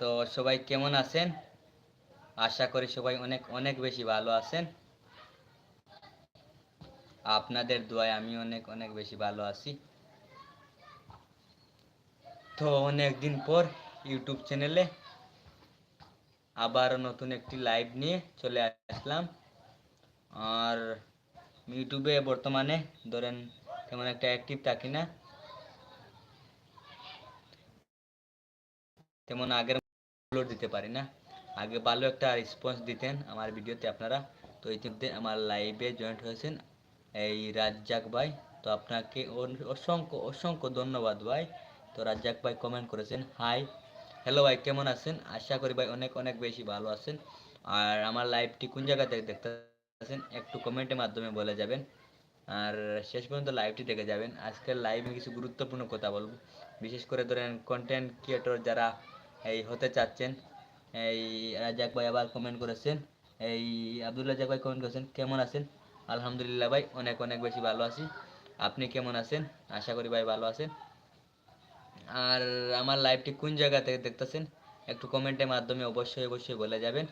তো সবাই কেমন আছেন? আশা করি সবাই অনেক অনেক বেশি ভালো আছেন। আপনাদের দোয়ায় আমি অনেক অনেক বেশি ভালো আছি। তো অনেক দিন পর ইউটিউব চ্যানেলে আবার নতুন একটি লাইভ নিয়ে চলে আসলাম। আর ইউটিউবে বর্তমানে ধরেন তেমন একটা অ্যাক্টিভ থাকি না। তেমন আগের আপলোড দিতে পারি, না? আগে ভালো একটা রেসপন্স দিতেন আমার ভিডিওতে আপনারা। তো ইতিমধ্যে আমার লাইভে জয়েন্ট হয়েছেন, এই রাজ্জাক ভাই। তো আপনাকে অসংখ্য অসংখ্য ধন্যবাদ ভাই। তো রাজ্জাক ভাই কমেন্ট করেছেন হাই হ্যালো ভাই, কেমন আছেন? আশা করি ভাই অনেক অনেক বেশি ভালো আছেন। আর আমার লাইভটি কোন জায়গা থেকে দেখতে আছেন একটু কমেন্টের মাধ্যমে বলে যাবেন। আর শেষ পর্যন্ত লাইভটি দেখে যাবেন। আজকের লাইভে কিছু গুরুত্বপূর্ণ কথা বলব। বিশেষ করে ধরেন কন্টেন্ট ক্রিয়েটর যারা এই হতে চাচ্ছেন। এই রাজাক ভাই আবার কমেন্ট করেছেন। এই আব্দুল রাজাক ভাই কমেন্ট করেছেন, কেমন আছেন? আলহামদুলিল্লাহ ভাই, অনেক অনেক বেশি ভালো আছি। আপনি কেমন আছেন? আশা করি ভাই ভালো আছেন। আর আমার লাইভটি কোন জায়গা থেকে দেখতেছেন? একটু কমেন্টের মাধ্যমে অবশ্যই অবশ্যই বলে যাবেন।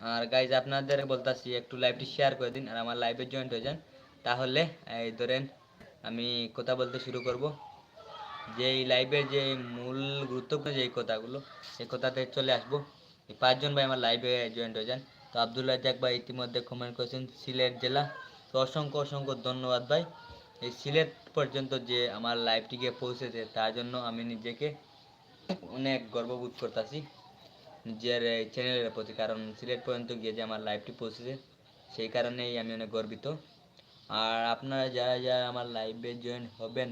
আর গাইজ আপনাদের বলতাছি, একটু লাইভটি শেয়ার করে দিন আর আমার লাইভে জয়েন্ট হয়ে যান। তাহলে, এই ধরেন আমি কথা বলতে শুরু করব। যে এই লাইভের যে মূল গুরুত্বপূর্ণ যে কথাগুলো, সেই কথাতে চলে আসব। এই পাঁচজন ভাই আমার লাইভে জয়েন্ট হয়ে যান। তো আব্দুল রাজ্জাক ভাই ইতিমধ্যে কমেন্ট করেছেন সিলেট জেলা। তো অসংখ্য অসংখ্য ধন্যবাদ ভাই। এই সিলেট পর্যন্ত যে আমার লাইভটিকে পৌঁছেছে, তার জন্য আমি নিজেকে অনেক গর্ববোধ করতেছি নিজের এই চ্যানেলের প্রতি। কারণ সিলেট পর্যন্ত গিয়ে যে আমার লাইভটি পৌঁছেছে, সেই কারণেই আমি অনেক গর্বিত। আর আপনারা যারা যারা আমার লাইভে জয়েন হবেন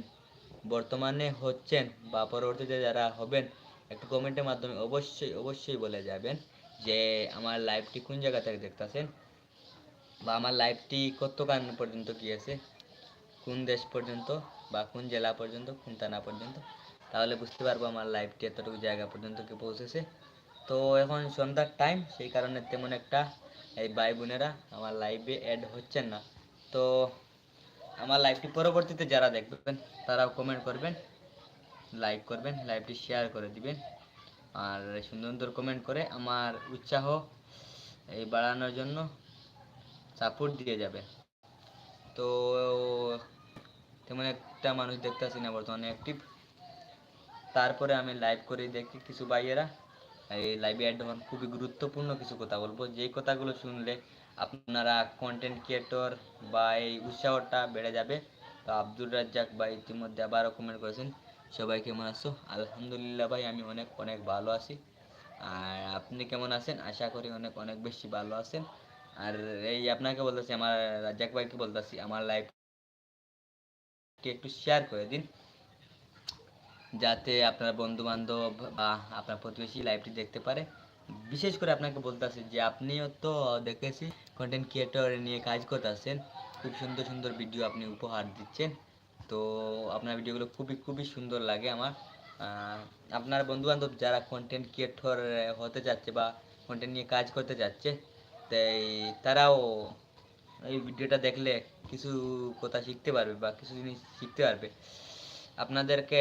বর্তমানে হচ্ছেন বা পরবর্তীতে যারা হবেন, একটু কমেন্টের মাধ্যমে অবশ্যই অবশ্যই বলে যাবেন যে আমার লাইভটি কোন জায়গা থেকে দেখতেছেন? বা আমার লাইভটি কতক্ষণ পর্যন্ত গিয়েছে কোন দেশ পর্যন্ত বা কোন জেলা পর্যন্ত, কোন থানা পর্যন্ত? তাহলে বুঝতে পারব আমার লাইভটি এতটুকু জায়গা পর্যন্ত কি পৌঁছেছে। তো এখন সন্ধ্যার টাইম সেই কারণে তেমন একটা এই ভাই বোনেরা আমার লাইভে অ্যাড হচ্ছেন না। তো আমার লাইভটি পরবর্তীতে যারা দেখবেন, তারাও কমেন্ট করবেন লাইক করবেন লাইভটি শেয়ার করে দিবেন। আর সুন্দর সুন্দর কমেন্ট করে আমার উৎসাহ এই বাড়ানোর জন্য সাপোর্ট দিয়ে যাবে। তো তেমন একটা মানুষ দেখতেছি না, বর্তমানে অ্যাক্টিভ তারপরে আমি লাইভ করে দেখি কিছু ভাইয়েরা। এই লাইভে অ্যাড হন খুবই গুরুত্বপূর্ণ কিছু কথা বলব। যেই কথাগুলো শুনলে আপনারা কন্টেন্ট ক্রিয়েটর বা এই উৎসাহটা বেড়ে যাবে। তো আব্দুল রাজ্জাক ভাই ইতিমধ্যে আবারও কমেন্ট করেছেন সবাই কেমন আছো? আলহামদুলিল্লাহ ভাই, আমি অনেক অনেক ভালো আছি। আর আপনি কেমন আছেন? আশা করি অনেক অনেক বেশি ভালো আছেন। আর এই আপনাকে বলতেছি, আমার রাজ্জাক ভাইকে বলতেছি, আমার লাইভটি একটু শেয়ার করে দিন। যাতে আপনার বন্ধু বান্ধব বা আপনার প্রতিবেশী লাইভটি দেখতে পারে। বিশেষ করে আপনাকে বলতেছি যে আপনিও তো দেখেছি কন্টেন্ট ক্রিয়েটর নিয়ে কাজ করতেছেন। খুব সুন্দর সুন্দর ভিডিও আপনি উপহার দিচ্ছেন। তো আপনার ভিডিওগুলো খুবই খুবই সুন্দর লাগে আমার। আপনার বন্ধু বান্ধব যারা কন্টেন্ট ক্রিয়েটর হতে যাচ্ছে বা কন্টেন্ট নিয়ে কাজ করতে যাচ্ছে, তাই তারাও এই ভিডিওটা দেখলে কিছু কথা শিখতে পারবে বা কিছু জিনিস শিখতে পারবে। আপনাদেরকে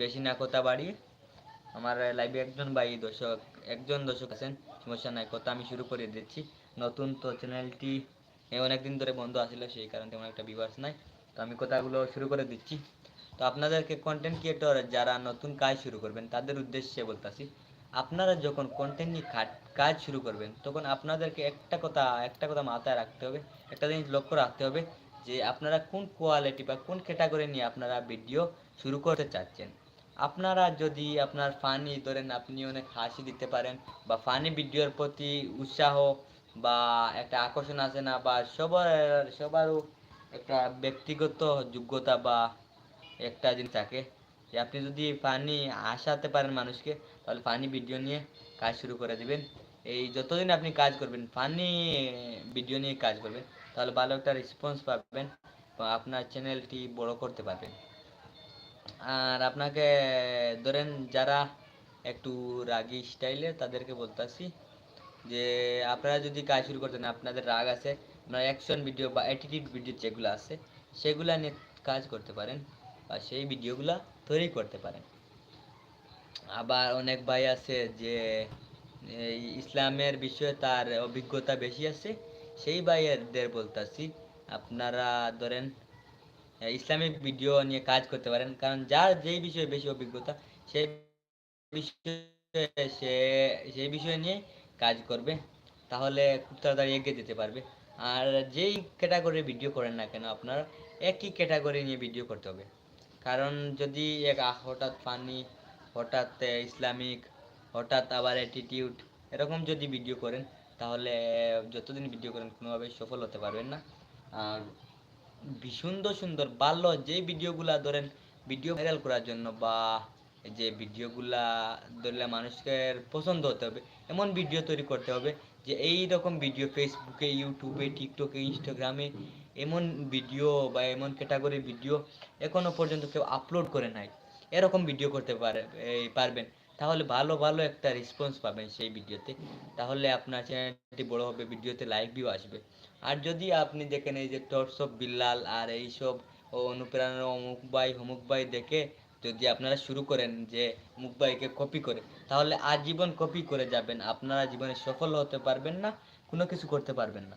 বেশি না কথা বাড়িয়ে আমার লাইভে একজন ভাই দর্শক, একজন দর্শক আছেন, সমস্যা নাই, কথা আমি শুরু করে দিচ্ছি। নতুন তো চ্যানেলটি অনেকদিন ধরে বন্ধ আছিল, সেই কারণে তেমন একটা ভিউয়ার্স নাই। তো আমি কথাগুলো শুরু করে দিচ্ছি। তো আপনাদেরকে কন্টেন্ট ক্রিয়েটর যারা নতুন কাজ শুরু করবেন, তাদের উদ্দেশ্যে বলতাছি, আপনারা যখন কন্টেন্ট নিয়ে কাজ শুরু করবেন, তখন আপনাদেরকে একটা কথা একটা কথা মাথায় রাখতে হবে, একটা জিনিস লক্ষ্য রাখতে হবে যে আপনারা কোন কোয়ালিটি বা কোন ক্যাটাগরি নিয়ে আপনারা ভিডিও শুরু করতে চাচ্ছেন। আপনারা যদি আপনার ফানি ধরেন, আপনি অনেক হাসি দিতে পারেন বা ফানি ভিডিওর প্রতি উৎসাহ বা একটা আকর্ষণ আছে না বা সবার, সবারও একটা ব্যক্তিগত যোগ্যতা বা একটা জিনিস থাকে যে আপনি যদি ফানি হাসাতে পারেন মানুষকে, তাহলে ফানি ভিডিও নিয়ে কাজ শুরু করে দিবেন। এই যতদিন আপনি কাজ করবেন ফানি ভিডিও নিয়ে কাজ করবেন, তাহলে ভালো একটা রেসপন্স পাবেন বা আপনার চ্যানেলটি বড় করতে পারবেন। আর আপনাকে ধরেন যারা একটু রাগী স্টাইলে তাদেরকে বলতাছি যে আপনারা যদি কাজ শুরু করতেন আপনাদের রাগ আছে, আপনার অ্যাকশন ভিডিও বা অ্যাটিটিউড ভিডিও যেগুলো আছে, সেগুলা নিয়ে কাজ করতে পারেন বা সেই ভিডিওগুলা তৈরি করতে পারেন। আবার অনেক ভাই আছে যে ইসলামের বিষয়ে তার অভিজ্ঞতা বেশি আছে, সেই ভাইয়েরদের বলতাছি, আপনারা ধরেন ইসলামিক ভিডিও নিয়ে কাজ করতে পারেন। কারণ যার যেই বিষয়ে বেশি অভিজ্ঞতা, সে সেই বিষয় নিয়ে কাজ করবে। তাহলে খুব তাড়াতাড়ি এগিয়ে যেতে পারবে। আর যেই ক্যাটাগরি ভিডিও করেন না কেন আপনার, একই ক্যাটাগরি নিয়ে ভিডিও করতে হবে। কারণ যদি এক হঠাৎ পানি হঠাৎ ইসলামিক, হঠাৎ আবার অ্যাটিটিউড এরকম যদি ভিডিও করেন, তাহলে যতদিন ভিডিও করেন, কোনোভাবেই সফল হতে পারবেন না। আর সুন্দর সুন্দর বাল্য যে ভিডিওগুলা ধরেন ভিডিও ভাইরাল করার জন্য বা যে ভিডিওগুলা ধরলে মানুষের পছন্দ হতে হবে, এমন ভিডিও তৈরি করতে হবে যে এই রকম ভিডিও ফেসবুকে ইউটিউবে টিকটকে ইনস্টাগ্রামে এমন ভিডিও বা এমন ক্যাটাগরির ভিডিও এখনও পর্যন্ত কেউ আপলোড করে নাই। এরকম ভিডিও করতে পারে পারবেন। তাহলে ভালো ভালো একটা রেসপন্স পাবেন সেই ভিডিওতে তাহলে আপনার চ্যানেলটি বড় হবে ভিডিওতে লাইক ভিউ আসবে। আর যদি আপনি দেখেন এই যে টর্চ অফ বিল্লাল আর এইসব অনুপ্রেরণা অমুক ভাই হমুক ভাই দেখে যদি আপনারা শুরু করেন যে মুখ ভাইকে কপি করে, তাহলে আজীবন কপি করে যাবেন। আপনারা জীবনে সফল হতে পারবেন না, কোনো কিছু করতে পারবেন না।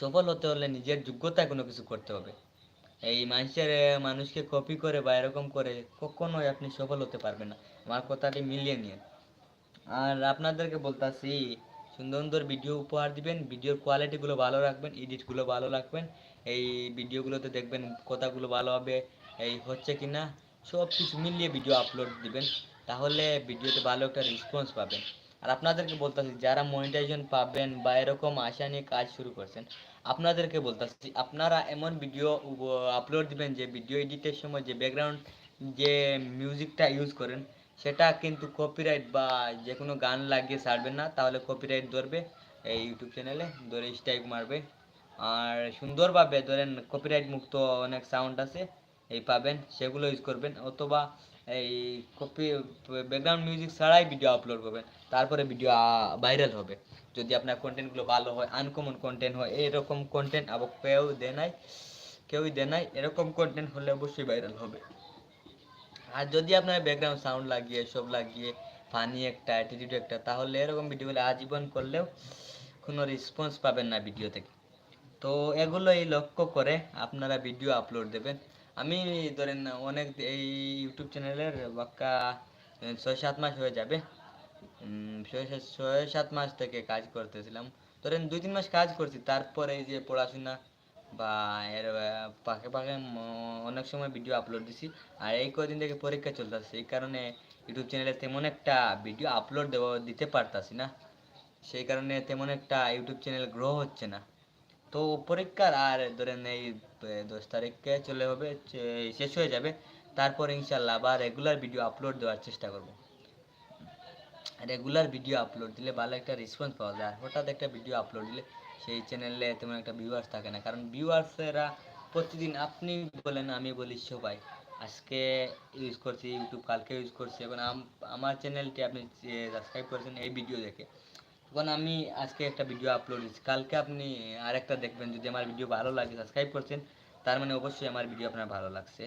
সফল হতে হলে নিজের যোগ্যতায় কোনো কিছু করতে হবে। এই মানুষের, মানুষকে কপি করে বা এরকম করে কখনোই আপনি সফল হতে পারবেন না। আমার কথাটি মিলিয়ে নিন। আর আপনাদেরকে বলতাছি, সুন্দর সুন্দর ভিডিও উপহার দিবেন ভিডিওর কোয়ালিটিগুলো ভালো রাখবেন এডিটগুলো ভালো রাখবেন, এই ভিডিওগুলোতে দেখবেন কথাগুলো ভালো হবে, এই হচ্ছে কি না সব কিছু মিলিয়ে ভিডিও আপলোড দিবেন, তাহলে ভিডিওতে ভালো একটা রেসপন্স পাবেন। আর আপনাদেরকে বলতেছি, যারা মনিটাইজেশন পাবেন বা এরকম আশা নিয়ে কাজ শুরু করছেন আপনাদেরকে বলতেছি, আপনারা এমন ভিডিও আপলোড দিবেন যে ভিডিও এডিটের সময় যে ব্যাকগ্রাউন্ড যে মিউজিকটা ইউজ করেন, সেটা কিন্তু কপিরাইট বা যে কোনো গান লাগিয়ে ছাড়বেন না, তাহলে কপিরাইট ধরবে এই ইউটিউব চ্যানেলে ধরে স্ট্রাইক মারবে। আর সুন্দরভাবে ধরেন কপিরাইট মুক্ত অনেক সাউন্ড আছে, এই পাবেন, সেগুলো ইউজ করবেন। অথবা এই কপি ব্যাকগ্রাউন্ড মিউজিক ছাড়াই ভিডিও আপলোড করবেন। তারপরে ভিডিও ভাইরাল হবে। যদি আপনার কন্টেন্টগুলো ভালো হয় আনকমন কন্টেন্ট হয়, এরকম কন্টেন্ট আবার কেউ দেয় নাই, কেউই দেয় নাই, এরকম কন্টেন্ট হলে অবশ্যই ভাইরাল হবে। আর যদি আপনার ব্যাকগ্রাউন্ড সাউন্ড লাগিয়ে, সব লাগিয়ে ফানি একটা অ্যাটিটিউড একটা, তাহলে এরকম ভিডিওগুলো আজীবন করলেও কোনো রেসপন্স পাবেন না ভিডিও থেকে। তো এগুলো এই লক্ষ্য করে আপনারা ভিডিও আপলোড দেবেন। আমি ধরেন অনেক এই ইউটিউব চ্যানেলের বাক্কা ছয় সাত মাস হয়ে যাবে। ছয় সাত ছয় সাত মাস থেকে কাজ করতেছিলাম। ধরেন দুই তিন মাস কাজ করছি, তারপরে এই যে পড়াশোনা বা এর পাকে পাকে অনেক সময় ভিডিও আপলোড দিছি। আর এই কদিন থেকে পরীক্ষা চলতেছে, এই কারণে ইউটিউব চ্যানেলে তেমন একটা ভিডিও আপলোড দেওয়া দিতে পারতাছি না। সেই কারণে তেমন একটা ইউটিউব চ্যানেল গ্রো হচ্ছে না। তো পরীক্ষার আর ধরেন এই দশ তারিখে চলে হবে শেষ হয়ে যাবে। তারপর ইনশাল্লাহ আবার রেগুলার ভিডিও আপলোড দেওয়ার চেষ্টা করব। রেগুলার ভিডিও আপলোড দিলে ভালো একটা রেসপন্স পাওয়া যায়। হঠাৎ একটা ভিডিও আপলোড দিলে সেই চ্যানেলে তেমন একটা ভিউয়ার্স থাকে না। কারণ ভিউয়ার্সেরা প্রতিদিন আপনি বলেন, আমি বলি সবাই, আজকে ইউজ করছি ইউটিউব কালকে ইউজ করছি। এখন আম- আমার চ্যানেলটি আপনি সাবস্ক্রাইব করেছেন এই ভিডিও দেখে। তখন আমি আজকে একটা ভিডিও আপলোড দিচ্ছি কালকে আপনি আরেকটা দেখবেন। যদি আমার ভিডিও ভালো লাগে সাবস্ক্রাইব করছেন, তার মানে অবশ্যই আমার ভিডিও আপনার ভালো লাগছে।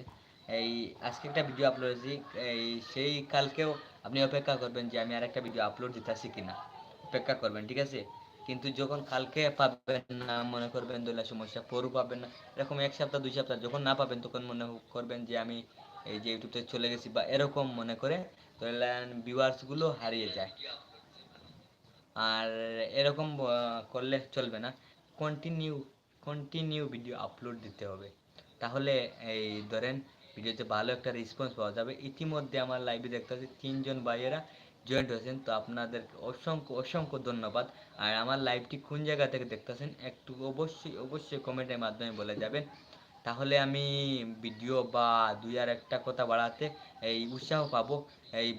এই আজকে একটা ভিডিও আপলোড দিয়েছি এই সেই কালকেও আপনি অপেক্ষা করবেন যে আমি আরেকটা ভিডিও আপলোড দিতেছি কিনা। অপেক্ষা করবেন, ঠিক আছে? কিন্তু যখন কালকে পাবেন না, মনে করবেন দোলা সমস্যা, পরও পাবেন না, এরকম এক সপ্তাহ, দুই সপ্তাহ যখন না পাবেন, তখন মনে করবেন যে আমি এই যে ইউটিউব চলে গেছি বা এরকম মনে করে ভিউয়ার্সগুলো হারিয়ে যায়। আর এরকম করলে চলবে না। কন্টিনিউ কন্টিনিউ ভিডিও আপলোড দিতে হবে। তাহলে এই ধরেন ভিডিওতে ভালো একটা রেসপন্স পাওয়া যাবে। ইতিমধ্যে আমার লাইভে দেখতে পাচ্ছি তিনজন ভাইয়েরা জয়েন্ট হয়েছেন। তো আপনাদের অসংখ্য অসংখ্য ধন্যবাদ। আর আমার লাইভটি কোন জায়গা থেকে দেখতেছেন একটু অবশ্যই অবশ্যই কমেন্টের মাধ্যমে বলে যাবেন। তাহলে আমি ভিডিও বা দুই আর একটা কথা বাড়াতে এই উৎসাহ পাবো। এই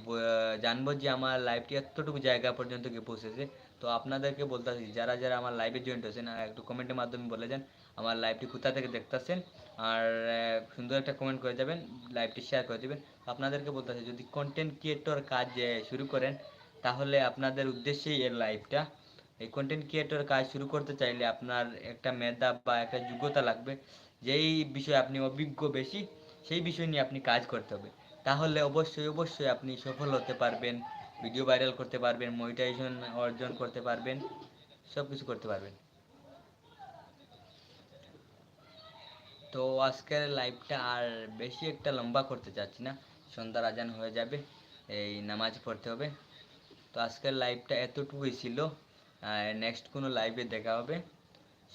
জানব যে আমার লাইভটি এতটুকু জায়গা পর্যন্ত গিয়ে পৌঁছেছে। তো আপনাদেরকে বলতেছি যারা যারা আমার লাইভে জয়েন্ট হয়েছেন একটু কমেন্টের মাধ্যমে বলে যান, আমার লাইভটি কোথা থেকে দেখতেছেন? আর সুন্দর একটা কমেন্ট করে যাবেন, লাইভটি শেয়ার করে দেবেন। আপনাদেরকে বলতেছি যদি কন্টেন্ট ক্রিয়েটর কাজ শুরু করেন, তাহলে আপনাদের উদ্দেশ্যেই এর লাইভটা। এই কন্টেন্ট ক্রিয়েটর কাজ শুরু করতে চাইলে আপনার একটা মেধা বা একটা যোগ্যতা লাগবে। যেই বিষয়ে আপনি অভিজ্ঞ বেশি, সেই বিষয় নিয়ে আপনি কাজ করতে হবে। তাহলে অবশ্যই অবশ্যই আপনি সফল হতে পারবেন ভিডিও ভাইরাল করতে পারবেন মনিটাইজেশন অর্জন করতে পারবেন সব কিছু করতে পারবেন। তো আজকের লাইভটা আর বেশি একটা লম্বা করতে চাচ্ছি না, সন্ধ্যার আজান হয়ে যাবে, এই নামাজ পড়তে হবে। তো আজকের লাইভটা এতটুকুই ছিল নেক্সট কোনো লাইভে দেখা হবে।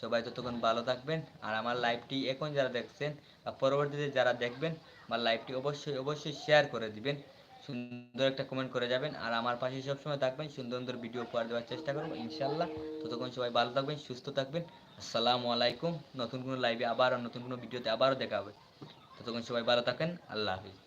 সবাই ততক্ষণ ভালো থাকবেন। আর আমার লাইভটি এখন যারা দেখছেন বা পরবর্তীতে যারা দেখবেন, আমার লাইভটি অবশ্যই অবশ্যই শেয়ার করে দিবেন। সুন্দর একটা কমেন্ট করে যাবেন। আর আমার পাশে সবসময় থাকবেন। সুন্দর সুন্দর ভিডিও উপহার দেওয়ার চেষ্টা করব ইনশাল্লাহ ততক্ষণ সবাই ভালো থাকবেন, সুস্থ থাকবেন। আসসালামু আলাইকুম। নতুন কোনো লাইভে আবার নতুন কোনো ভিডিওতে আবারও দেখা হবে। ততক্ষণ সবাই ভালো থাকেন। আল্লাহ হাফিজ।